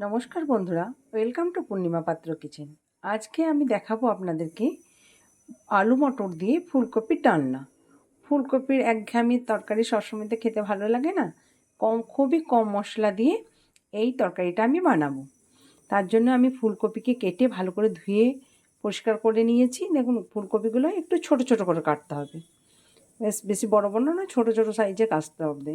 নমস্কার বন্ধুরা, welcome to পূর্ণিমা পাত্র কিচেন। আজকে আমি দেখাবো আপনাদেরকে আলু মটর দিয়ে ফুলকপির ডালনা। ফুলকপির একঘেয়েমি তরকারি সবসময়তে খেতে ভালো লাগে না? কম, খুবই কম মশলা দিয়ে এই তরকারিটা আমি বানাবো। তার জন্য আমি ফুলকপিকে কেটে ভালো করে ধুয়ে পরিষ্কার করে নিয়েছি। দেখুন, ফুলকপিগুলো একটু ছোট ছোট করে কাটতে হবে। বেশ, বেশি বড় বড় না ছোট ছোট সাইজে কাটতে হবে।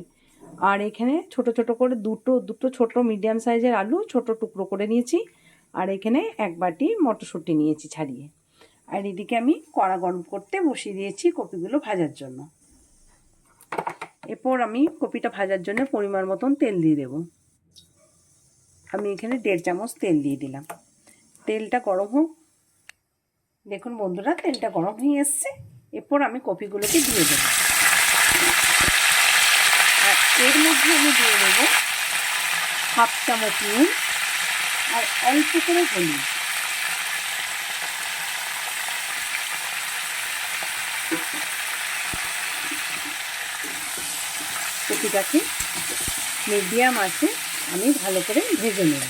আর এখানে ছোট ছোট করে দুটো দুটো ছোট মিডিয়াম সাইজের আলু ছোট টুকরো করে নিয়েছি। আর এখানে এক বাটি মটরশুঁটি নিয়েছি ছাড়িয়ে। আর এদিকে আমি কড়া গরম করতে বসিয়ে দিয়েছি কপিগুলো ভাজার জন্য। এরপর আমি কপিটা ভাজার জন্য পরিমাণ মতন তেল দিয়ে দেব। আমি এখানে দেড় চামচ তেল দিয়ে দিলাম। তেলটা গরম হোক। দেখুন বন্ধুরা, তেলটা গরম হয়ে এসছে। এরপর আমি কপিগুলোকে দিয়ে দেবো। এর মধ্যে আমি দিয়ে দেবো হাফ চামচ নুন আর অল্প করে হলুদ। কপিটাকে মিডিয়াম আছে, আমি ভালো করে ভেজে নেব।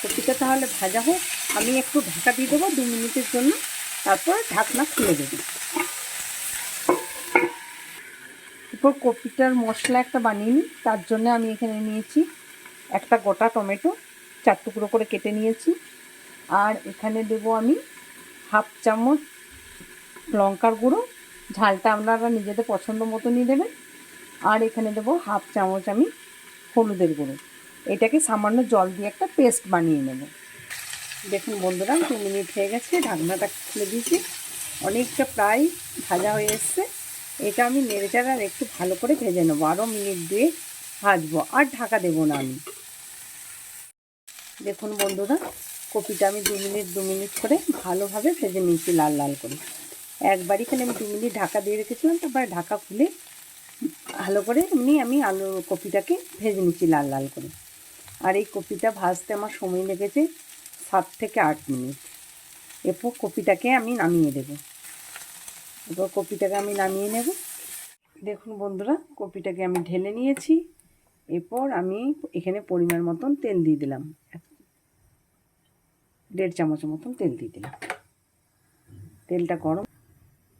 কপিটা তাহলে ভাজা হোক, আমি একটু ঢাকা দিয়ে দেবো দু মিনিটের জন্য, তারপর ঢাকনা খুলে দেবো। এরপর কপিটার মশলা একটা বানিয়ে নিই, তার জন্য আমি এখানে নিয়েছি একটা গোটা টমেটো, চার টুকরো করে কেটে নিয়েছি। আর এখানে দেবো আমি হাফ চামচ লঙ্কার গুঁড়ো, ঝালটা আপনারা নিজেদের পছন্দ মতো নিয়ে দেবেন আর এখানে দেবো হাফ চামচ আমি হলুদের গুঁড়ো। এটাকে সামান্য জল দিয়ে একটা পেস্ট বানিয়ে নেব। দেখুন বন্ধুরা, দু মিনিট হয়ে গেছে, ঢাকনাটা খুলে দিয়েছি। অনেকটা প্রায় ভাজা হয়ে এসছে। এটা আমি নেড়েচাড়ে আর একটু ভালো করে ভেজে নেব। আরও মিনিট দিয়ে ভাজবো। আর ঢাকা দেবো না আমি। দেখুন বন্ধুরা, কপিটা আমি দু মিনিট দু মিনিট করে ভালোভাবে ভেজে নিয়েছি লাল লাল করে। একবারই খালি আমি দু মিনিট ঢাকা দিয়ে রেখেছিলাম, তারপরে ঢাকা খুলে ভালো করে এমনি আমি আলু কপিটাকে ভেজে নিচ্ছি লাল লাল করে। আর এই কপিটা ভাজতে আমার সময় লেগেছে সাত থেকে আট মিনিট। এরপর কপিটাকে আমি নামিয়ে দেবো। এরপর কপিটাকে আমি নামিয়ে নেব। দেখুন বন্ধুরা, কপিটাকে আমি ঢেলে নিয়েছি। এরপর আমি এখানে পরিমাণ মতন তেল দিয়ে দিলাম। দেড় চামচের মতন তেল দিয়ে দিলাম। তেলটা গরম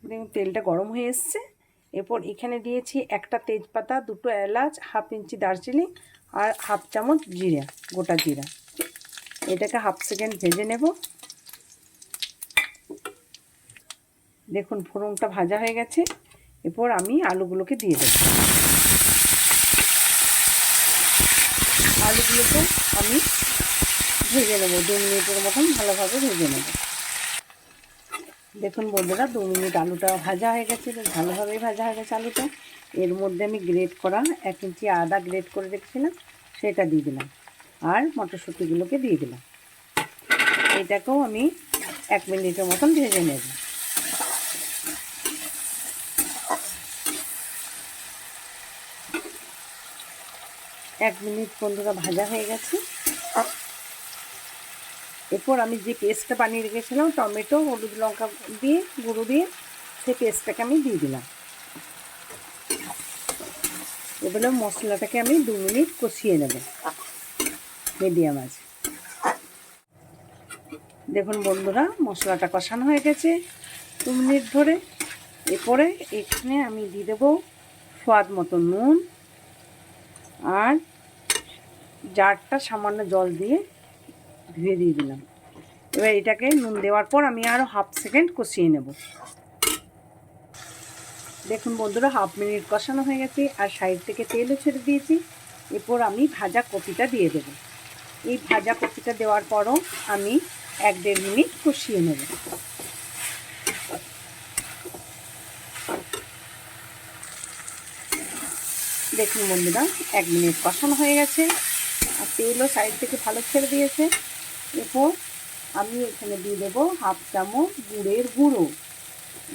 দেখুন, তেলটা গরম হয়ে এসছে। এরপর এখানে দিয়েছি একটা তেজপাতা, দুটো এলাচ, হাফ ইঞ্চি দারচিনি আর হাফ চামচ জিরা, গোটা জিরা। এটাকে হাফ সেকেন্ড ভেজে নেব। দেখুন ফোড়নটা ভাজা হয়ে গেছে। এরপর আমি আলুগুলোকে দিয়ে দেব। আলুগুলোকে আমি ভেজে নেব। দু মিনিটের মতন ভালোভাবে ভেজে নেব। দেখুন বন্ধুরা, দু মিনিট আলুটা ভাজা হয়ে গেছে ভালোভাবেই ভাজা হয়ে গেছে আলুটা। এর মধ্যে আমি গ্রেট করা এক ইঞ্চি আদা গ্রেট করে রেখেছিলাম, সেটা দিয়ে দিলাম। আর মটরশুঁটিগুলোকে দিয়ে দিলাম। এটাকেও আমি এক মিনিটের মতন ভেজে নেব। এক মিনিট বন্ধুরা, ভাজা হয়ে গেছে। এরপর আমি যে পেস্টটা বানিয়ে রেখেছিলাম, টমেটো, হলুদ লঙ্কা দিয়ে, গুঁড়ো দিয়ে, সেই পেস্টটাকে আমি দিয়ে দিলাম। এবারে মশলাটাকে আমি দু মিনিট কষিয়ে নেব, মিডিয়াম আছে। দেখুন বন্ধুরা, মশলাটা কষানো হয়ে গেছে দু মিনিট ধরে। এরপরে এখানে আমি দিয়ে দেবো স্বাদ মতো নুন আর জারটা সামান্য জল দিয়ে ধুয়ে দিয়ে দিলাম। এবার এটাকে নুন দেওয়ার পর আমি আরও হাফ সেকেন্ড কষিয়ে নেব। দেখুন বন্ধুরা, হাফ মিনিট কষানো হয়ে গেছে আর সাইড থেকে তেলও ছেড়ে দিয়েছি। এরপর আমি ভাজা কপিটা দিয়ে দেব। এই ভাজা কপিটা দেওয়ার পরও আমি এক দেড় মিনিট কষিয়ে নেব। দেখুন বন্ধুরা, এক মিনিট কষানো হয়ে গেছে। আর তেলও সাইড থেকে ভালো ছেড়ে দিয়েছে। এরপর আমি এখানে দিয়ে দেবো হাফ চামচ গুড়ের গুঁড়ো,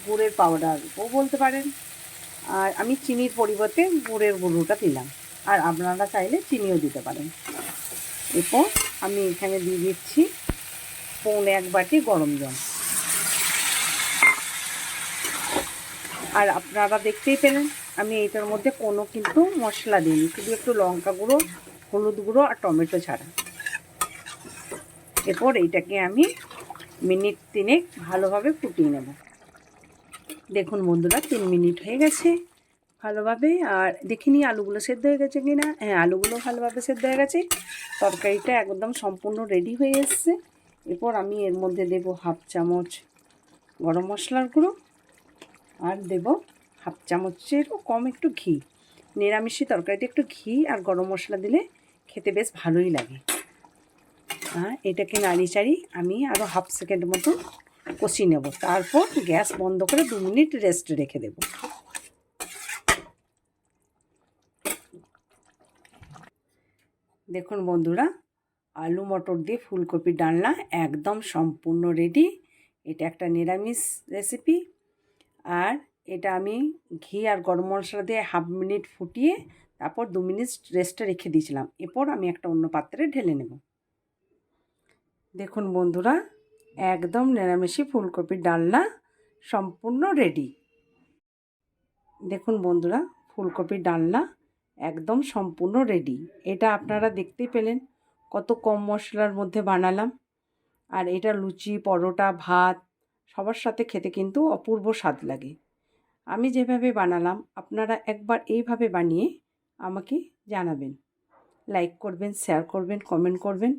গুড়ের পাউডার ও বলতে পারেন। আর আমি চিনির পরিবর্তে গুড়ের গুঁড়োটা দিলাম। আর আপনারা চাইলে চিনিও দিতে পারেন। এরপর আমি এখানে দিয়ে দিচ্ছি পৌনে এক বাটি গরম জল। আর আপনারা দেখতেই পেলেন, আমি এইটার মধ্যে কোনো কিন্তু মশলা দিইনি, শুধু একটু লঙ্কা গুঁড়ো হলুদ গুঁড়ো আর টমেটো ছাড়া। এরপর এইটাকে আমি মিনিট তিনেক ভালোভাবে ফুটিয়ে নেব। দেখুন বন্ধুরা, তিন মিনিট হয়ে গেছে ভালোভাবে। আর দেখিনি আলুগুলো সেদ্ধ হয়ে গেছে কি না হ্যাঁ আলুগুলো ভালোভাবে সেদ্ধ হয়ে গেছে। তরকারিটা একদম সম্পূর্ণ রেডি হয়ে এসছে। এরপর আমি এর মধ্যে দেব হাফ চামচ গরম মশলার গুঁড়ো আর দেব হাফ চামচেরও কম একটু ঘি। নিরামিষি তরকারিতে একটু ঘি আর গরম মশলা দিলে খেতে বেশ ভালোই লাগে। হ্যাঁ এটাকে নাড়ি চাড়ি আমি আরও হাফ সেকেন্ড মতো কষিয়ে নেব। তারপর গ্যাস বন্ধ করে দু মিনিট রেস্ট রেখে দেব। দেখুন বন্ধুরা, আলু মটর দিয়ে ফুলকপি ডালনা একদম সম্পূর্ণ রেডি এটা একটা নিরামিষ রেসিপি আর এটা আমি ঘি আর গরম মশলা দিয়ে হাফ মিনিট ফুটিয়ে তারপর দু মিনিট রেস্টে রেখে দিয়েছিলাম। এরপর আমি একটা অন্য পাত্রে ঢেলে নেব। দেখুন বন্ধুরা, একদম নিরামিষি ফুলকপির ডালনা সম্পূর্ণ রেডি দেখুন বন্ধুরা, ফুলকপির ডালনা একদম সম্পূর্ণ রেডি এটা আপনারা দেখতেই পেলেন, কত কম মশলার মধ্যে বানালাম। আর এটা লুচি, পরোটা, ভাত, সবার সাথে খেতে কিন্তু অপূর্ব স্বাদ লাগে। আমি যেভাবে বানালাম, আপনারা একবার এইভাবে বানিয়ে আমাকে জানাবেন। লাইক করবেন শেয়ার করবেন কমেন্ট করবেন।